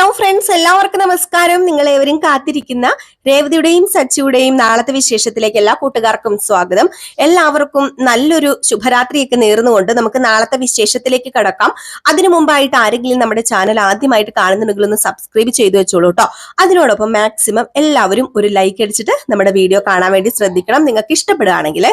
Hello friends എല്ലാവർക്കും നമസ്കാരം. നിങ്ങൾ ഏവരും കാത്തിരിക്കുന്ന രേവതിയുടെയും സച്ചിയുടെയും നാളത്തെ വിശേഷത്തിലേക്ക് എല്ലാ കൂട്ടുകാർക്കും സ്വാഗതം. എല്ലാവർക്കും നല്ലൊരു ശുഭരാത്രിയൊക്കെ നേർന്നുകൊണ്ട് നമുക്ക് നാളത്തെ വിശേഷത്തിലേക്ക് കടക്കാം. അതിനു മുമ്പായിട്ട് ആരെങ്കിലും നമ്മുടെ ചാനൽ ആദ്യമായിട്ട് കാണുന്നുണ്ടെങ്കിൽ ഒന്ന് സബ്സ്ക്രൈബ് ചെയ്തു വെച്ചോളൂ കേട്ടോ അതിനോടൊപ്പം മാക്സിമം എല്ലാവരും ഒരു ലൈക്ക് അടിച്ചിട്ട് നമ്മുടെ വീഡിയോ കാണാൻ വേണ്ടി ശ്രദ്ധിക്കണം. നിങ്ങൾക്ക് ഇഷ്ടപ്പെടുകയാണെങ്കിൽ.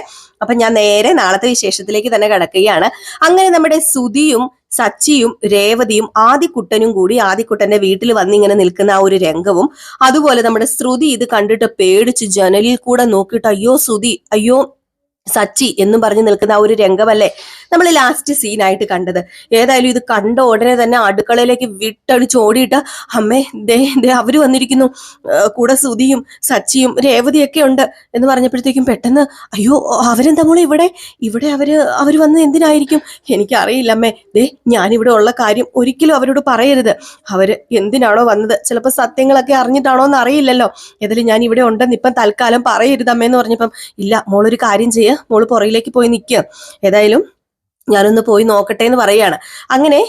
അപ്പൊ ഞാൻ നേരെ നാളത്തെ വിശേഷത്തിലേക്ക് തന്നെ കടക്കുകയാണ്. അങ്ങനെ നമ്മുടെ സുതിയും സച്ചിയും രേവതിയും ആദിക്കുട്ടനും കൂടി ആദിക്കുട്ടന്റെ വീട്ടിൽ വന്നിങ്ങനെ നിൽക്കുന്ന ആ ഒരു രംഗവും അതുപോലെ നമ്മുടെ ശ്രുതി ഇത് കണ്ടിട്ട് പേടിച്ച് ജനലിൽ കൂടെ നോക്കിയിട്ട് അയ്യോ ശ്രുതി അയ്യോ സച്ചി എന്നും പറഞ്ഞ് നിൽക്കുന്ന ആ ഒരു രംഗമല്ലേ നമ്മൾ ലാസ്റ്റ് സീനായിട്ട് കണ്ടത്. ഏതായാലും ഇത് കണ്ട ഉടനെ തന്നെ അടുക്കളയിലേക്ക് വിട്ടടിച്ച് ഓടിയിട്ട് അമ്മേ ദേ ദേ അവർ വന്നിരിക്കുന്നു. കൂടെ സുതിയും സച്ചിയും രേവതിയൊക്കെ ഉണ്ട്. എന്ന് പറഞ്ഞപ്പോഴത്തേക്കും പെട്ടെന്ന് അയ്യോ അവരെന്താ മോളെ ഇവിടെ? ഇവിടെ അവർ അവർ വന്ന് എന്തിനായിരിക്കും? എനിക്കറിയില്ല അമ്മേ. ദേ ഞാനിവിടെ ഉള്ള കാര്യം ഒരിക്കലും അവരോട് പറയരുത്. അവർ എന്തിനാണോ വന്നത്? ചിലപ്പോൾ സത്യങ്ങളൊക്കെ അറിഞ്ഞിട്ടാണോ എന്ന് അറിയില്ലല്ലോ. ഏതായാലും ഞാൻ ഇവിടെ ഉണ്ടെന്ന് ഇപ്പം തൽക്കാലം പറയരുത് അമ്മേന്ന് പറഞ്ഞപ്പം ഇല്ല മോളൊരു കാര്യം ചെയ്യുക മോൾ പുറയിലേക്ക് പോയി നിൽക്കുക ഏതായാലും ഞാനൊന്ന് പോയി നോക്കട്ടെ എന്ന് പറയുകയാണ്. അങ്ങനെ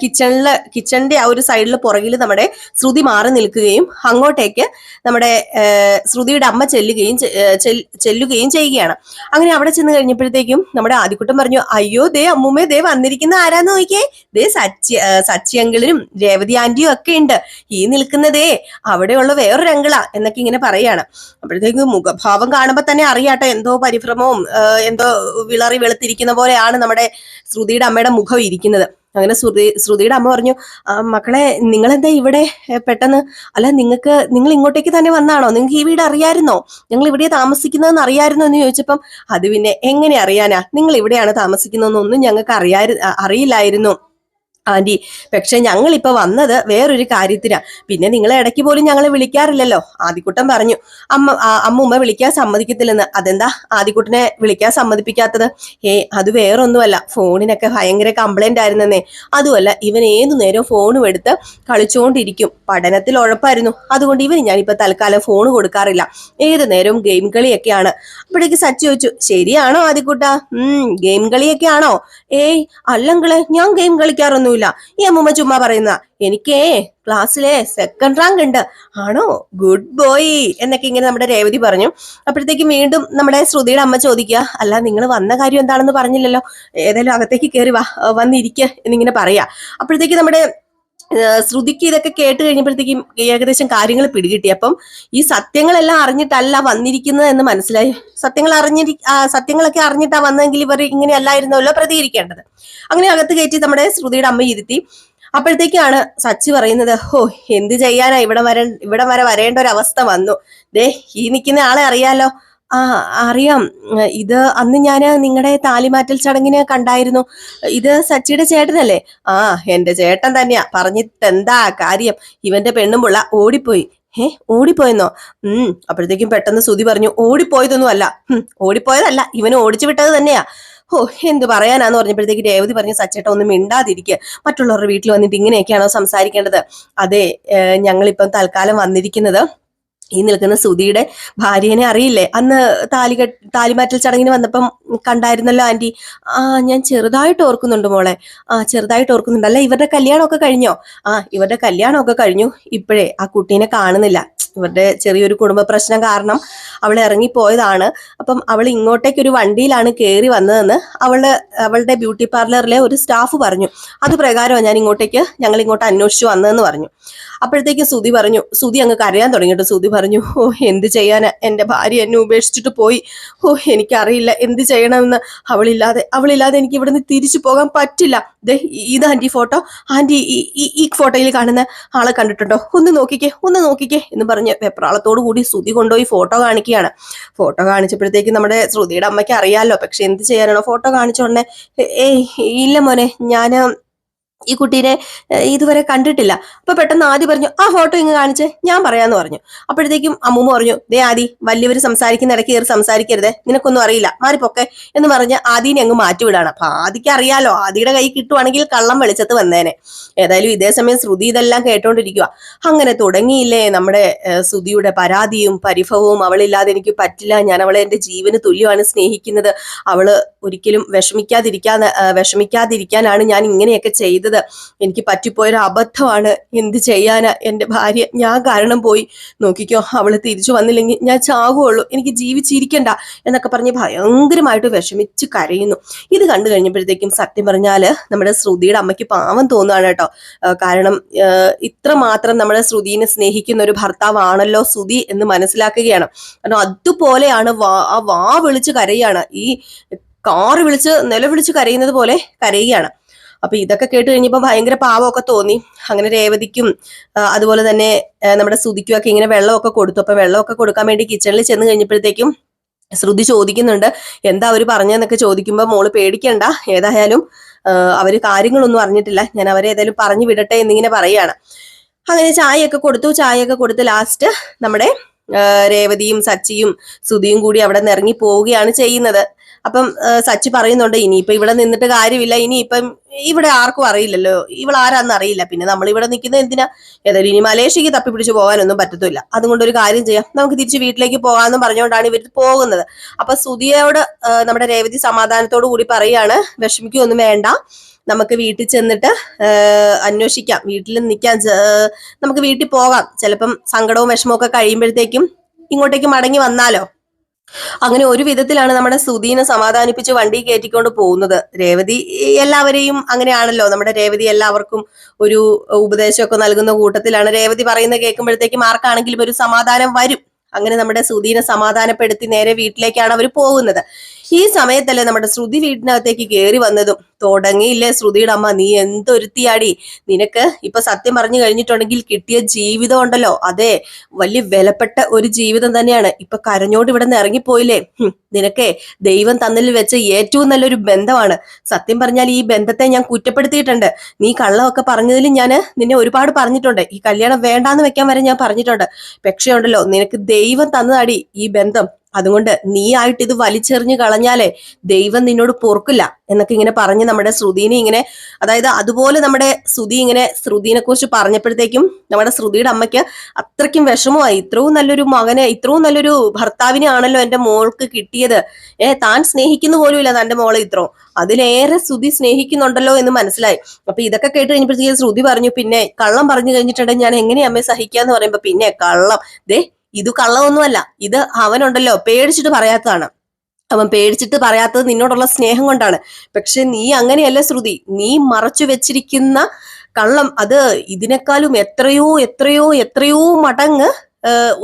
കിച്ചണിൽ കിച്ചണിന്റെ ആ ഒരു സൈഡിൽ പുറകിൽ നമ്മുടെ ശ്രുതി മാറി നിൽക്കുകയും അങ്ങോട്ടേക്ക് നമ്മുടെ ശ്രുതിയുടെ അമ്മ ചെല്ലുകയും ചെല്ലുകയും ചെയ്യുകയാണ്. അങ്ങനെ അവിടെ ചെന്ന് കഴിഞ്ഞപ്പോഴത്തേക്കും നമ്മുടെ ആദ്യക്കുട്ടം പറഞ്ഞു അയ്യോ ദേ അമ്മൂമ്മേ ദേ വന്നിരിക്കുന്ന ആരാന്ന് നോക്കിയേ? ദേ സച്ചി സച്ചി അങ്കിളിനും രേവതി ആന്റിയും ഒക്കെ ഉണ്ട്. ഈ നിൽക്കുന്നതേ അവിടെയുള്ള വേറൊരു അങ്കിളാ എന്നൊക്കെ ഇങ്ങനെ പറയാണ് അപ്പോഴത്തേക്ക് മുഖഭാവം കാണുമ്പോൾ തന്നെ അറിയാട്ടെ എന്തോ പരിഭ്രമവും എന്തോ വിളറി വെളുത്തിരിക്കുന്ന പോലെയാണ് നമ്മുടെ ശ്രുതിയുടെ അമ്മയുടെ മുഖം ഇരിക്കുന്നത്. അങ്ങനെ ശ്രുതി ശ്രുതിയുടെ അമ്മ പറഞ്ഞു "ആ, മക്കളെ നിങ്ങളെന്താ ഇവിടെ പെട്ടെന്ന്? അല്ല നിങ്ങൾക്ക് നിങ്ങൾ ഇങ്ങോട്ടേക്ക് തന്നെ വന്നാണോ? നിങ്ങൾക്ക് ഈ വീട് അറിയായിരുന്നോ? ഞങ്ങൾ ഇവിടെ താമസിക്കുന്നതെന്ന് അറിയായിരുന്നോ? എന്ന് ചോദിച്ചപ്പം അത് പിന്നെ എങ്ങനെ അറിയാനാ? നിങ്ങൾ ഇവിടെയാണ് താമസിക്കുന്നതെന്നൊന്നും ഞങ്ങൾക്ക് അറിയാ അറിയില്ലായിരുന്നു. ആന്റി പക്ഷെ ഞങ്ങൾ ഇപ്പൊ വന്നത് വേറൊരു കാര്യത്തിനാ. പിന്നെ നിങ്ങളെ ഇടയ്ക്ക് പോലും ഞങ്ങളെ വിളിക്കാറില്ലല്ലോ. ആദിക്കുട്ടൻ പറഞ്ഞു അമ്മ അമ്മുമ്മ വിളിക്കാൻ സമ്മതിക്കത്തില്ലെന്ന്. അതെന്താ ആദിക്കുട്ടനെ വിളിക്കാൻ സമ്മതിപ്പിക്കാത്തത്? ഏ അത് വേറൊന്നുമല്ല. ഫോണിനൊക്കെ ഭയങ്കര കംപ്ലൈന്റ് ആയിരുന്നെന്നേ. അതുമല്ല ഇവൻ ഏതു നേരം ഫോണും എടുത്ത് കളിച്ചുകൊണ്ടിരിക്കും പഠനത്തിൽ ഉഴപ്പായിരുന്നു. അതുകൊണ്ട് ഇവന് ഞാനിപ്പോ തൽക്കാലം ഫോൺ കൊടുക്കാറില്ല. ഏത് നേരവും ഗെയിം കളിയൊക്കെയാണ്. അപ്പോഴേക്ക് സച്ച് ചോദിച്ചു ശരിയാണോ ആദിക്കുട്ട? ഗെയിം കളിയൊക്കെയാണോ? ഏയ് അല്ലെങ്കിൽ ഞാൻ ഗെയിം കളിക്കാറൊന്നുമില്ല ഈ അമ്മൂമ്മ ചുമ്മാ പറയുന്ന എനിക്കേ ക്ലാസ്സിലെ സെക്കൻഡ് റാങ്ക് ഉണ്ട്. ആണോ? ഗുഡ് ബോയ് എന്നൊക്കെ ഇങ്ങനെ നമ്മുടെ രേവതി പറഞ്ഞു. അപ്പോഴത്തേക്കും വീണ്ടും നമ്മുടെ ശ്രുതിയുടെ അമ്മ ചോദിക്കുക അല്ല നിങ്ങൾ വന്ന കാര്യം എന്താണെന്ന് പറഞ്ഞില്ലല്ലോ? ഏതായാലും അകത്തേക്ക് കയറി വാ വന്നിരിക്കുക എന്നിങ്ങനെ പറയാ. അപ്പോഴത്തേക്ക് നമ്മുടെ ശ്രുതിക്ക് ഇതൊക്കെ കേട്ട് കഴിഞ്ഞപ്പോഴത്തേക്കും ഏകദേശം കാര്യങ്ങൾ പിടികിട്ടി. അപ്പം ഈ സത്യങ്ങളെല്ലാം അറിഞ്ഞിട്ടല്ല വന്നിരിക്കുന്നത് എന്ന് മനസ്സിലായി. സത്യങ്ങൾ അറിഞ്ഞിരി സത്യങ്ങളൊക്കെ അറിഞ്ഞിട്ടാ വന്നെങ്കിൽ ഇവർ ഇങ്ങനെയല്ലായിരുന്നല്ലോ പ്രതികരിക്കേണ്ടത്. അങ്ങനെ അകത്ത് കയറ്റി നമ്മുടെ ശ്രുതിയുടെ അമ്മ ഇരുത്തി. അപ്പോഴത്തേക്കാണ് സച്ചി പറയുന്നത് ഓ എന്ത് ചെയ്യാനാ? ഇവിടെ വര ഇവിടെ വരെ വരേണ്ട ഒരു അവസ്ഥ വന്നു. ദേ ഈ നിൽക്കുന്ന ആളെ അറിയാലോ. ആ അറിയാം. ഇത് അന്ന് ഞാൻ നിങ്ങളുടെ താലിമാറ്റൽ ചടങ്ങിന് കണ്ടായിരുന്നു. ഇത് സച്ചിയുടെ ചേട്ടനല്ലേ? ആ എന്റെ ചേട്ടൻ തന്നെയാ. പറഞ്ഞിട്ടെന്താ കാര്യം? ഇവന്റെ പെണ്ണും പിള്ള ഓടിപ്പോയി. ഏ ഓടിപ്പോയെന്നോ? ഉം അപ്പോഴത്തേക്കും പെട്ടെന്ന് സുതി പറഞ്ഞു ഓടിപ്പോയതൊന്നും അല്ല ഓടിപ്പോയതല്ല. ഇവന് ഓടിച്ചു വിട്ടത് തന്നെയാ. ഓ എന്ത് പറയാനാന്ന് പറഞ്ഞപ്പോഴത്തേക്ക് രേവതി പറഞ്ഞു സച്ചേട്ട ഒന്നും മിണ്ടാതിരിക്കുക മറ്റുള്ളവരുടെ വീട്ടിൽ വന്നിട്ട് ഇങ്ങനെയൊക്കെയാണോ സംസാരിക്കേണ്ടത്? അതെ ഞങ്ങളിപ്പം തൽക്കാലം വന്നിരിക്കുന്നത് ഈ നിൽക്കുന്ന സുധിയുടെ ഭാര്യനെ അറിയില്ലേ? അന്ന് താലി താലിമാറ്റൽ ചടങ്ങിന് വന്നപ്പം കണ്ടായിരുന്നല്ലോ ആന്റി. ആ ഞാൻ ചെറുതായിട്ട് ഓർക്കുന്നുണ്ട് മോളെ. ആ ചെറുതായിട്ട് ഓർക്കുന്നുണ്ട്. അല്ല ഇവരുടെ കല്യാണമൊക്കെ കഴിഞ്ഞോ? ആ ഇവരുടെ കല്യാണമൊക്കെ കഴിഞ്ഞു. ഇപ്പോഴേ ആ കുട്ടീനെ കാണുന്നില്ല. ഇവരുടെ ചെറിയൊരു കുടുംബ പ്രശ്നം കാരണം അവൾ ഇറങ്ങിപ്പോയതാണ്. അപ്പം അവൾ ഇങ്ങോട്ടേക്ക് ഒരു വണ്ടിയിലാണ് കയറി വന്നതെന്ന് അവൾ അവളുടെ ബ്യൂട്ടി പാർലറിലെ ഒരു സ്റ്റാഫ് പറഞ്ഞു. അത് പ്രകാരമാണ് ഞാൻ ഇങ്ങോട്ടേക്ക് ഞങ്ങൾ ഇങ്ങോട്ട് അന്വേഷിച്ചു വന്നതെന്ന് പറഞ്ഞു. അപ്പോഴത്തേക്കും സുതി പറഞ്ഞു സുതി അങ്ങ് കരയാൻ തുടങ്ങിയിട്ട് സുതി പറഞ്ഞു ഓ എന്ത് ചെയ്യാനാ? എന്റെ ഭാര്യ എന്നെ ഉപേക്ഷിച്ചിട്ട് പോയി. ഓ എനിക്കറിയില്ല എന്ത് ചെയ്യണമെന്ന്. അവളില്ലാതെ അവളില്ലാതെ എനിക്ക് ഇവിടുന്ന് തിരിച്ചു പോകാൻ പറ്റില്ല. ദേ ഇത് ആന്റി ഫോട്ടോ. ആന്റി ഈ ഈ- ഈ ഫോട്ടോയിൽ കാണുന്ന ആളെ കണ്ടിട്ടുണ്ടോ? ഒന്ന് നോക്കിക്കേ ഒന്ന് നോക്കിക്കേ എന്ന് പറഞ്ഞ്. വെപ്രാളത്തോടു കൂടി ശ്രുതി കൊണ്ടുപോയി ഫോട്ടോ കാണിക്കുകയാണ്. ഫോട്ടോ കാണിച്ചപ്പോഴത്തേക്ക് നമ്മുടെ ശ്രുതിയുടെ അമ്മയ്ക്ക് അറിയാലോ പക്ഷെ എന്ത് ചെയ്യാനാണോ ഫോട്ടോ കാണിച്ചോണ്ടേ ഏയ് ഇല്ല മോനെ ഞാൻ ഈ കുട്ടീനെ ഇതുവരെ കണ്ടിട്ടില്ല. അപ്പൊ പെട്ടെന്ന് ആദ്യം പറഞ്ഞു ആ ഫോട്ടോ ഇങ്ങ് കാണിച്ച് ഞാൻ പറയാന്ന് പറഞ്ഞു. അപ്പോഴത്തേക്കും അമ്മൂമ്മ പറഞ്ഞു ദേ ആദി വലിയവർ സംസാരിക്കുന്ന ഇടയ്ക്ക് കയറി സംസാരിക്കരുത് നിനക്കൊന്നും അറിയില്ല മാറിപ്പൊക്കെ എന്ന് പറഞ്ഞ് ആദീനെ അങ്ങ് മാറ്റിവിടാണ്. അപ്പൊ ആദിക്ക് അറിയാലോ ആദിയുടെ കൈ കിട്ടുവാണെങ്കിൽ കള്ളം വെളിച്ചത്ത് വന്നേനെ. ഏതായാലും ഇതേ സമയം ശ്രുതി ഇതെല്ലാം കേട്ടോണ്ടിരിക്കുക അങ്ങനെ തുടങ്ങിയില്ലേ നമ്മുടെ ശ്രുതിയുടെ പരാതിയും പരിഭവവും അവളില്ലാതെ എനിക്ക് പറ്റില്ല ഞാൻ അവളെ എന്റെ ജീവന് തുല്യമാണ് സ്നേഹിക്കുന്നത് അവൾ ഒരിക്കലും വിഷമിക്കാതിരിക്കാൻ വിഷമിക്കാതിരിക്കാനാണ് ഞാൻ ഇങ്ങനെയൊക്കെ ചെയ്തത്. ചെയ്തത്. എനിക്ക് പറ്റിപ്പോയൊരു അബദ്ധമാണ്. എന്ത് ചെയ്യാനാ? എന്റെ ഭാര്യ ഞാൻ കാരണം പോയി. നോക്കിക്കോ അവൾ തിരിച്ചു വന്നില്ലെങ്കിൽ ഞാൻ ചാകുള്ളൂ എനിക്ക് ജീവിച്ചിരിക്കണ്ട എന്നൊക്കെ പറഞ്ഞ് ഭയങ്കരമായിട്ട് വിഷമിച്ച് കരയുന്നു. ഇത് കണ്ടു കഴിഞ്ഞപ്പോഴത്തേക്കും സത്യം പറഞ്ഞാൽ നമ്മുടെ ശ്രുതിയുടെ അമ്മയ്ക്ക് പാവം തോന്നുകയാണ് കേട്ടോ. കാരണം ഇത്ര മാത്രം നമ്മുടെ ശ്രുതിനെ സ്നേഹിക്കുന്ന ഒരു ഭർത്താവാണല്ലോ ശ്രുതി എന്ന് മനസ്സിലാക്കുകയാണ്. കാരണം അതുപോലെയാണ് വാ ആ വാ വിളിച്ച് കരയാണ്. ഈ കാറ് വിളിച്ച് നിലവിളിച്ച് കരയുന്നത് പോലെ കരയുകയാണ്. അപ്പൊ ഇതൊക്കെ കേട്ട് കഴിഞ്ഞപ്പോ ഭയങ്കര പാവമൊക്കെ തോന്നി. അങ്ങനെ രേവതിക്കും അതുപോലെ തന്നെ നമ്മുടെ ശ്രുതിക്കും ഒക്കെ ഇങ്ങനെ വെള്ളമൊക്കെ കൊടുത്തു. അപ്പൊ വെള്ളമൊക്കെ കൊടുക്കാൻ വേണ്ടി കിച്ചണിൽ ചെന്ന് കഴിഞ്ഞപ്പോഴത്തേക്കും ശ്രുതി ചോദിക്കുന്നുണ്ട് എന്താ അവർ പറഞ്ഞെന്നൊക്കെ ചോദിക്കുമ്പോ മോൾ പേടിക്കണ്ട. ഏതായാലും അവർ കാര്യങ്ങളൊന്നും അറിഞ്ഞിട്ടില്ല. ഞാൻ അവരെ ഏതായാലും പറഞ്ഞു വിടട്ടെ എന്നിങ്ങനെ പറയാണ് അങ്ങനെ ചായയൊക്കെ കൊടുത്തു. ചായയൊക്കെ കൊടുത്ത് ലാസ്റ്റ് നമ്മുടെ രേവതിയും സച്ചിയും സുധിയും കൂടി അവിടെ നിന്ന് ഇറങ്ങി പോവുകയാണ് ചെയ്യുന്നത്. അപ്പം സച്ചി പറയുന്നുണ്ട് ഇനിയിപ്പൊ ഇവിടെ നിന്നിട്ട് കാര്യമില്ല ഇനിയിപ്പം ഇവിടെ ആർക്കും അറിയില്ലല്ലോ ഇവൾ ആരാന്ന് അറിയില്ല. പിന്നെ നമ്മൾ ഇവിടെ നിൽക്കുന്നത് എന്തിനാ? ഏതായാലും ഇനി മലേഷ്യക്ക് തപ്പി പിടിച്ച് പോകാനൊന്നും പറ്റത്തില്ല. അതുകൊണ്ട് ഒരു കാര്യം ചെയ്യാം. നമുക്ക് തിരിച്ച് വീട്ടിലേക്ക് പോകാമെന്നും പറഞ്ഞുകൊണ്ടാണ് ഇവർ പോകുന്നത്. അപ്പൊ സുധിയോട് നമ്മുടെ രേവതി സമാധാനത്തോടു കൂടി പറയാണ് വിഷമിക്കൊന്നും വേണ്ട. നമുക്ക് വീട്ടിൽ ചെന്നിട്ട് അന്വേഷിക്കാം. വീട്ടിൽ നിൽക്കാൻ നമുക്ക് വീട്ടിൽ പോകാം. ചിലപ്പം സങ്കടവും വിഷമവും ഒക്കെ കഴിയുമ്പോഴത്തേക്കും ഇങ്ങോട്ടേക്ക് മടങ്ങി വന്നാലോ? അങ്ങനെ ഒരു വിധത്തിലാണ് നമ്മുടെ സുധീനെ സമാധാനിപ്പിച്ച് വണ്ടി കയറ്റിക്കൊണ്ട് പോകുന്നത്. രേവതി എല്ലാവരെയും അങ്ങനെയാണല്ലോ. നമ്മുടെ രേവതി എല്ലാവർക്കും ഒരു ഉപദേശമൊക്കെ നൽകുന്ന കൂട്ടത്തിലാണ്. രേവതി പറയുന്നത് കേൾക്കുമ്പോഴത്തേക്കും ആർക്കാണെങ്കിലും ഒരു സമാധാനം വരും. അങ്ങനെ നമ്മുടെ സുധീനെ സമാധാനപ്പെടുത്തി നേരെ വീട്ടിലേക്കാണ് അവർ പോകുന്നത്. ഈ സമയത്തല്ലേ നമ്മുടെ ശ്രുതി വീടിനകത്തേക്ക് കയറി വന്നതും? തുടങ്ങിയില്ലേ ശ്രുതിയുടെ അമ്മ നീ എന്തൊരുത്തിയാടി? നിനക്ക് ഇപ്പൊ സത്യം പറഞ്ഞു കഴിഞ്ഞിട്ടുണ്ടെങ്കിൽ കിട്ടിയ ജീവിതം ഉണ്ടല്ലോ. അതെ വലിയ വിലപ്പെട്ട ഒരു ജീവിതം തന്നെയാണ്. ഇപ്പൊ കരഞ്ഞോട് ഇവിടെ നിന്ന് ഇറങ്ങിപ്പോയില്ലേ? നിനക്കേ ദൈവം തന്നിൽ വെച്ച ഏറ്റവും നല്ലൊരു ബന്ധമാണ്. സത്യം പറഞ്ഞാൽ ഈ ബന്ധത്തെ ഞാൻ കുറ്റപ്പെടുത്തിയിട്ടുണ്ട്. നീ കള്ളമൊക്കെ പറഞ്ഞതിൽ ഞാൻ നിന്നെ ഒരുപാട് പറഞ്ഞിട്ടുണ്ട്. ഈ കല്യാണം വേണ്ടാന്ന് വെക്കാൻ വരെ ഞാൻ പറഞ്ഞിട്ടുണ്ട്. പക്ഷേ ഉണ്ടല്ലോ നിനക്ക് ദൈവം തന്നതാടി ഈ ബന്ധം. അതുകൊണ്ട് നീ ആയിട്ട് ഇത് വലിച്ചെറിഞ്ഞ് കളഞ്ഞാലേ ദൈവം നിന്നോട് പൊറുക്കില്ല എന്നൊക്കെ ഇങ്ങനെ പറഞ്ഞ് നമ്മുടെ ശ്രുതിനെ ഇങ്ങനെ അതായത് അതുപോലെ നമ്മുടെ ശ്രുതി ഇങ്ങനെ ശ്രുതിനെ കുറിച്ച് പറഞ്ഞപ്പോഴത്തേക്കും നമ്മുടെ ശ്രുതിയുടെ അമ്മയ്ക്ക് അത്രയ്ക്കും വിഷമമായി. ഇത്രയും നല്ലൊരു മകനെ ഇത്രയും നല്ലൊരു ഭർത്താവിനെ ആണല്ലോ എന്റെ മോൾക്ക് കിട്ടിയത്. ഏ താൻ സ്നേഹിക്കുന്ന പോലുമില്ല തന്റെ മോളെ ഇത്രയും അതിലേറെ ശ്രുതി സ്നേഹിക്കുന്നുണ്ടല്ലോ എന്ന് മനസ്സിലായി. അപ്പൊ ഇതൊക്കെ കേട്ട് കഴിഞ്ഞപ്പോഴത്തേക്കും ശ്രുതി പറഞ്ഞു പിന്നെ കള്ളം പറഞ്ഞു കഴിഞ്ഞിട്ടുണ്ടെങ്കിൽ ഞാൻ എങ്ങനെയാ അമ്മയെ സഹിക്കാന്ന് പറയുമ്പോ പിന്നെ കള്ളം. ദേ ഇത് കള്ളമൊന്നുമല്ല. ഇത് അവനുണ്ടല്ലോ. പേടിച്ചിട്ട് പറയാത്തതാണ്. അവൻ പേടിച്ചിട്ട് പറയാത്തത് നിന്നോടുള്ള സ്നേഹം കൊണ്ടാണ്. പക്ഷെ നീ അങ്ങനെയല്ല ശ്രുതി. നീ മറച്ചു വെച്ചിരിക്കുന്ന കള്ളം. അത് ഇതിനേക്കാളും എത്രയോ എത്രയോ എത്രയോ മടങ്ങ്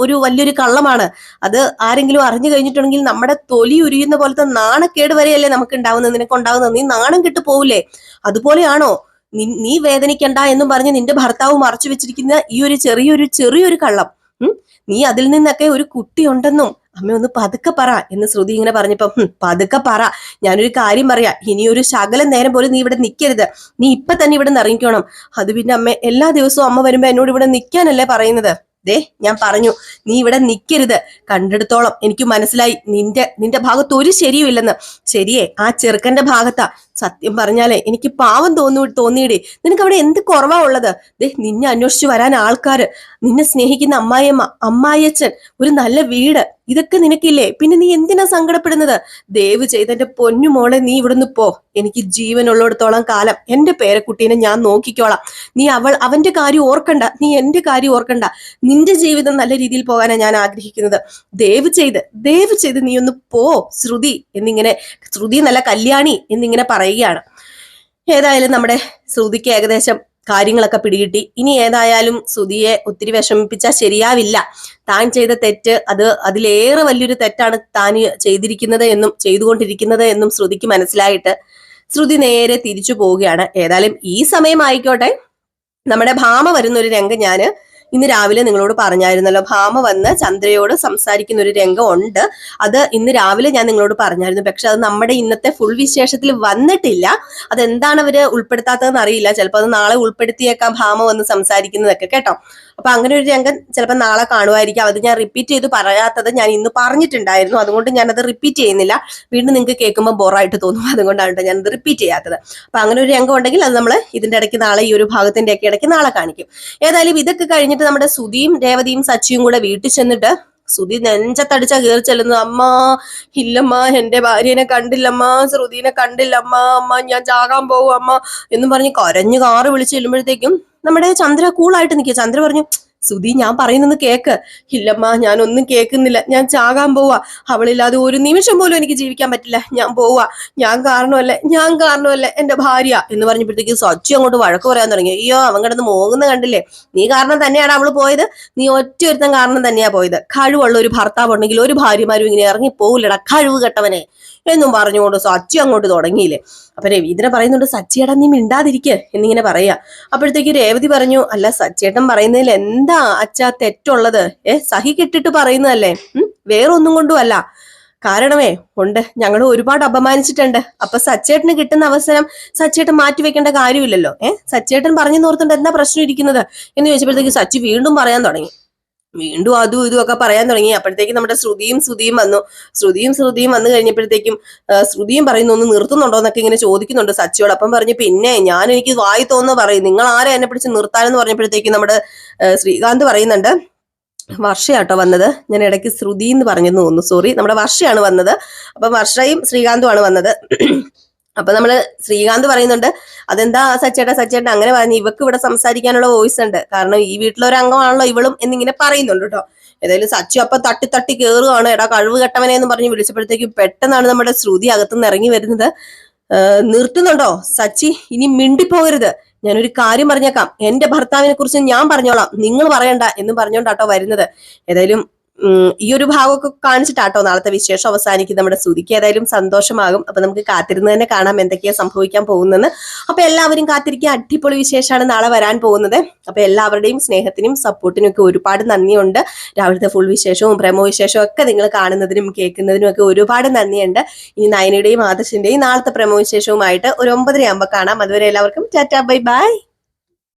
ഒരു വലിയൊരു കള്ളമാണ്. അത് ആരെങ്കിലും അറിഞ്ഞു കഴിഞ്ഞിട്ടുണ്ടെങ്കിൽ നമ്മുടെ തൊലി ഉരിയുന്ന പോലത്തെ നാണക്കേട് വരെയല്ലേ നമുക്ക് ഉണ്ടാവുന്നത്? നിനക്ക് ഉണ്ടാവുന്നത് നീ നാണം കിട്ടു പോവില്ലേ? അതുപോലെയാണോ? നീ വേദനിക്കണ്ട എന്നും പറഞ്ഞ് നിന്റെ ഭർത്താവ് മറച്ചു വെച്ചിരിക്കുന്ന ഈ ഒരു ചെറിയൊരു ചെറിയൊരു കള്ളം. നീ അതിൽ നിന്നൊക്കെ ഒരു കുട്ടി ഉണ്ടെന്നും അമ്മ ഒന്ന് പതുക്കെ പറ എന്ന് ശ്രുതി ഇങ്ങനെ പറഞ്ഞപ്പോ "ഹും, പതുക്കെ പറ. ഞാനൊരു കാര്യം പറയാ. ഇനി ഒരു ശകലം നേരം പോലും നീ ഇവിടെ നിൽക്കരുത് നീ ഇപ്പൊ തന്നെ ഇവിടെ നിന്ന് അത് പിന്നെ അമ്മ എല്ലാ ദിവസവും അമ്മ വരുമ്പോ എന്നോട് ഇവിടെ നിൽക്കാനല്ലേ പറയുന്നത്? ദേ ഞാൻ പറഞ്ഞു നീ ഇവിടെ നിൽക്കരുത് കണ്ടെടുത്തോളം. എനിക്ക് മനസ്സിലായി നിന്റെ നിന്റെ ഭാഗത്ത് ഒരു ശരിയുമില്ലെന്ന്. ശരിയേ ആ ചെറുക്കന്റെ ഭാഗത്താ. സത്യം പറഞ്ഞാലേ എനിക്ക് പാവം തോന്നു തോന്നിയിടേ. നിനക്ക് അവിടെ എന്ത് കുറവാ ഉള്ളത്? ദേ നിന്നെ അന്വേഷിച്ചു വരാൻ ആൾക്കാര്. നിന്നെ സ്നേഹിക്കുന്ന അമ്മായിയമ്മ അമ്മായിയച്ഛൻ ഒരു നല്ല വീട്. ഇതൊക്കെ നിനക്കില്ലേ? പിന്നെ നീ എന്തിനാ സങ്കടപ്പെടുന്നത്? ദയവ് ചെയ്തെന്റെ പൊന്നു മോളെ നീ ഇവിടുന്ന് പോ. എനിക്ക് ജീവനുള്ളിടത്തോളം കാലം എന്റെ പേരക്കുട്ടീനെ ഞാൻ നോക്കിക്കോളാം. നീ അവൾ അവന്റെ കാര്യം ഓർക്കണ്ട. നീ എന്റെ കാര്യം ഓർക്കണ്ട. നിന്റെ ജീവിതം നല്ല രീതിയിൽ പോകാനാണ് ഞാൻ ആഗ്രഹിക്കുന്നത്. ദയവ് ചെയ്ത് ദയവ് ചെയ്ത് നീ ഒന്ന് പോ ശ്രുതി എന്നിങ്ങനെ ശ്രുതി നല്ല കല്യാണി എന്നിങ്ങനെ പറയുകയാണ്. ഏതായാലും നമ്മുടെ ശ്രുതിക്ക് ഏകദേശം കാര്യങ്ങളൊക്കെ പിടികിട്ടി. ഇനി ഏതായാലും ശ്രുതിയെ ഒത്തിരി വിഷമിപ്പിച്ചാൽ ശരിയാവില്ല. താൻ ചെയ്ത തെറ്റ് അത് അതിലേറെ വലിയൊരു തെറ്റാണ് താൻ ചെയ്തിരിക്കുന്നത് എന്നും ചെയ്തുകൊണ്ടിരിക്കുന്നത് എന്നും ശ്രുതിക്ക് മനസ്സിലായിട്ട് ശ്രുതി നേരെ തിരിച്ചു പോവുകയാണ്. ഏതായാലും ഈ സമയം ആയിക്കോട്ടെ. നമ്മുടെ ഭാമ വരുന്ന ഒരു രംഗം ഞാൻ ഇന്ന് രാവിലെ നിങ്ങളോട് പറഞ്ഞായിരുന്നല്ലോ ഭാമ വന്ന് ചന്ദ്രയോട് സംസാരിക്കുന്ന ഒരു രംഗമുണ്ട്. അത് ഇന്ന് രാവിലെ ഞാൻ നിങ്ങളോട് പറഞ്ഞായിരുന്നു. പക്ഷെ അത് നമ്മുടെ ഇന്നത്തെ ഫുൾ വിശേഷത്തിൽ വന്നിട്ടില്ല. അതെന്താണ് അവർ ഉൾപ്പെടുത്താത്തതെന്ന് അറിയില്ല. ചിലപ്പോൾ അത് നാളെ ഉൾപ്പെടുത്തിയേക്കാം ഭാമ വന്ന് സംസാരിക്കുന്നതൊക്കെ കേട്ടോ? അപ്പൊ അങ്ങനെ ഒരു രംഗം ചിലപ്പോൾ നാളെ കാണുമായിരിക്കും. അത് ഞാൻ റിപ്പീറ്റ് ചെയ്ത് പറയാത്തത് ഞാൻ ഇന്ന് പറഞ്ഞിട്ടുണ്ടായിരുന്നു. അതുകൊണ്ട് ഞാനത് റിപ്പീറ്റ് ചെയ്യുന്നില്ല. വീണ്ടും നിങ്ങൾക്ക് കേൾക്കുമ്പോൾ ബോറായിട്ട് തോന്നും. അതുകൊണ്ടാണ് ഞാൻ അത് റിപ്പീറ്റ് ചെയ്യാത്തത്. അപ്പൊ അങ്ങനെ ഒരു രംഗം ഉണ്ടെങ്കിൽ അത് നമ്മൾ ഇതിന്റെ ഇടയ്ക്ക് നാളെ ഈ ഒരു ഭാഗത്തിന്റെ ഒക്കെ ഇടയ്ക്ക് നാളെ കാണിക്കും. ഏതായാലും ഇതൊക്കെ കഴിഞ്ഞിട്ട് നമ്മുടെ സുധിയും രേവതിയും സച്ചിയും കൂടെ വീട്ടിൽ ചെന്നിട്ട് ശ്രുതി നെഞ്ചത്തടിച്ചാ കയറി ചെല്ലുന്നത് അമ്മ ഇല്ലമ്മ എന്റെ ഭാര്യനെ കണ്ടില്ലമ്മ ശ്രുതിനെ കണ്ടില്ലമ്മ അമ്മ ഞാൻ ചാകാൻ പോകും അമ്മ എന്നും പറഞ്ഞ് കരഞ്ഞു കാറ് വിളിച്ച് ചെല്ലുമ്പോഴത്തേക്കും നമ്മുടെ ചന്ദ്ര കൂളായിട്ട് നിൽക്കുക. ചന്ദ്ര പറഞ്ഞു സുധി ഞാൻ പറയുന്നെന്ന് കേക്ക്. ഇല്ലമ്മ ഞാൻ ഒന്നും കേൾക്കുന്നില്ല. ഞാൻ ചാകാൻ പോവാ. അവളില്ലാതെ ഒരു നിമിഷം പോലും എനിക്ക് ജീവിക്കാൻ പറ്റില്ല. ഞാൻ പോവാ. ഞാൻ കാരണമല്ലേ? ഞാൻ കാരണമല്ലേ എന്റെ ഭാര്യ? എന്ന് പറഞ്ഞപ്പോഴത്തേക്ക് സച്ചു അങ്ങോട്ട് വഴക്ക് പറയാൻ തുടങ്ങി. അയ്യോ അവൻ കിടന്ന് മോങ്ങുന്ന കണ്ടില്ലേ? നീ കാരണം തന്നെയാണ് അവൾ പോയത്. നീ ഒറ്റ ഒരുത്തൻ കാരണം തന്നെയാ പോയത്. കഴിവുള്ള ഒരു ഭർത്താവ് ഉണ്ടെങ്കിൽ ഒരു ഭാര്യമാരും ഇങ്ങനെ ഇറങ്ങി പോവില്ലടാ. കഴിവ് കെട്ടവനെ. എന്നും പറഞ്ഞുകൊണ്ട് സച്ചി അങ്ങോട്ട് തുടങ്ങിയില്ലേ? അപ്പൊ രവീന്ദ്രൻ പറയുന്നുണ്ട് സച്ചിയേട്ടൻ നീ മിണ്ടാതിരിക്കുക എന്നിങ്ങനെ പറയാ. അപ്പോഴത്തേക്ക് രേവതി പറഞ്ഞു അല്ല സച്ചേട്ടൻ പറയുന്നതിൽ എന്താ അച്ഛാ തെറ്റുള്ളത്? ഏ സഹി കെട്ടിട്ട് പറയുന്നതല്ലേ? വേറെ വേറൊന്നും കൊണ്ടും അല്ല കാരണമേ ഉണ്ട്. ഞങ്ങൾ ഒരുപാട് അപമാനിച്ചിട്ടുണ്ട്. അപ്പൊ സച്ചേട്ടന് കിട്ടുന്ന അവസരം സച്ചേട്ടൻ മാറ്റി വെക്കേണ്ട കാര്യമില്ലല്ലോ. ഏഹ് സച്ചേട്ടൻ പറഞ്ഞു നോർത്തുണ്ട് എന്താ പ്രശ്നം ഇരിക്കുന്നത്? എന്ന് ചോദിച്ചപ്പോഴത്തേക്ക് സച്ചി വീണ്ടും പറയാൻ തുടങ്ങി. വീണ്ടും അതും ഇതും ഒക്കെ പറയാൻ തുടങ്ങി. അപ്പോഴത്തേക്കും നമ്മുടെ ശ്രുതിയും ശ്രുതിയും വന്നു. ശ്രുതിയും ശ്രുതിയും വന്നു കഴിഞ്ഞപ്പോഴത്തേക്കും ശ്രുതിയും പറയുന്നു ഒന്ന് നിർത്തുന്നുണ്ടോ? എന്നൊക്കെ ഇങ്ങനെ ചോദിക്കുന്നുണ്ട് സച്ചിയോട്. അപ്പം പറഞ്ഞു പിന്നെ ഞാൻ എനിക്ക് വായി തോന്നുന്നു പറയും. നിങ്ങൾ ആരെ എന്നെ പിടിച്ച് നിർത്താനെന്ന് പറഞ്ഞപ്പോഴത്തേക്കും നമ്മുടെ ശ്രീകാന്ത് പറയുന്നുണ്ട് വർഷയാട്ടോ വന്നത്. ഞാൻ ഇടയ്ക്ക് ശ്രുതി എന്ന് പറഞ്ഞെന്ന് തോന്നുന്നു. സോറി നമ്മുടെ വർഷയാണ് വന്നത്. അപ്പൊ വർഷയും ശ്രീകാന്തുമാണ് വന്നത്. അപ്പൊ നമ്മൾ ശ്രീകാന്ത് പറയുന്നുണ്ട് അതെന്താ സച്ചേട്ടാ സച്ചേട്ടാ? അങ്ങനെ പറഞ്ഞു ഇവക്ക് ഇവിടെ സംസാരിക്കാനുള്ള വോയിസ് ഉണ്ട്. കാരണം ഈ വീട്ടിലൊരു അംഗമാണല്ലോ ഇവളും എന്നിങ്ങനെ പറയുന്നുണ്ട് കേട്ടോ ഏതായാലും സച്ചു അപ്പൊ തട്ടി തട്ടി കേറുകയാണ് എടാ കഴിവ് കെട്ടവനെ എന്ന് പറഞ്ഞ് വിളിച്ചപ്പോഴത്തേക്കും പെട്ടെന്നാണ് നമ്മുടെ ശ്രുതി അകത്തുനിന്ന് ഇറങ്ങി വരുന്നത്. നിർത്തുന്നുണ്ടോ? സച്ചി ഇനി മിണ്ടിപ്പോകരുത്. ഞാനൊരു കാര്യം പറഞ്ഞേക്കാം. എന്റെ ഭർത്താവിനെ കുറിച്ച് ഞാൻ പറഞ്ഞോളാം. നിങ്ങൾ പറയണ്ട എന്ന് പറഞ്ഞോണ്ടാട്ടോ വരുന്നത്. ഏതായാലും ഈ ഒരു ഭാഗമൊക്കെ കാണിച്ചിട്ടാട്ടോ നാളത്തെ വിശേഷം അവസാനിക്കും നമ്മുടെ സുതിക്ക് ഏതായാലും സന്തോഷമാകും. അപ്പൊ നമുക്ക് കാത്തിരുന്ന് തന്നെ കാണാം എന്തൊക്കെയാ സംഭവിക്കാൻ പോകുന്നതെന്ന്. അപ്പൊ എല്ലാവരും കാത്തിരിക്കുക. അടിപൊളി വിശേഷമാണ് നാളെ വരാൻ പോകുന്നത്. അപ്പൊ എല്ലാവരുടെയും സ്നേഹത്തിനും സപ്പോർട്ടിനും ഒക്കെ ഒരുപാട് നന്ദിയുണ്ട്. രാവിലത്തെ ഫുൾ വിശേഷവും പ്രമോ വിശേഷവും ഒക്കെ നിങ്ങൾ കാണുന്നതിനും കേൾക്കുന്നതിനും ഒക്കെ ഒരുപാട് നന്ദിയുണ്ട്. ഇനി നയനയുടെയും ആദർശിന്റെയും നാളത്തെ പ്രമോ വിശേഷവുമായിട്ട് ഒരു ഒമ്പതരയാകുമ്പോൾ കാണാം. അതുവരെ എല്ലാവർക്കും ടാറ്റാ ബൈ ബൈ.